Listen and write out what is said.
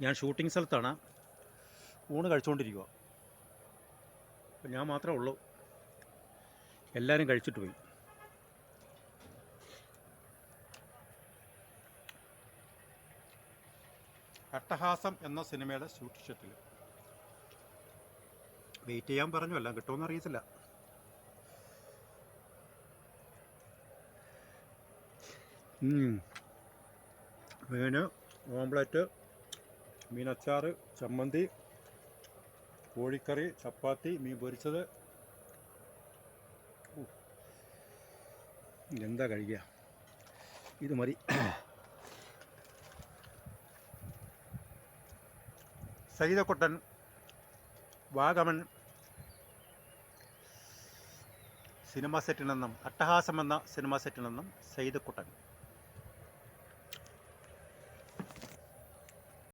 ഞാൻ ഷൂട്ടിംഗ് സ്ഥലത്താണ്. ഊണ് കഴിച്ചുകൊണ്ടിരിക്കുക അപ്പം ഞാൻ മാത്രമേ ഉള്ളൂ. എല്ലാവരും കഴിച്ചിട്ട് പോയി. അട്ടഹാസം എന്ന സിനിമയുടെ ഷൂട്ട് ഷട്ടിൽ വെയിറ്റ് ചെയ്യാൻ പറഞ്ഞു. എല്ലാം കിട്ടുമെന്ന് അറിയത്തില്ല. മീന് ഓംപ്ലേറ്റ് മീനച്ചാർ ചമ്മന്തി കോഴിക്കറി ചപ്പാത്തി മീൻ പൊരിച്ചത്. എന്താ കഴിക്കുക ഇത് മതി. സഹിതക്കുട്ടൻ വാഗമൺ സിനിമ സെറ്റിൽ നിന്നും അട്ടഹാസം എന്ന സിനിമ സെറ്റിൽ നിന്നും സൈതക്കുട്ടൻ.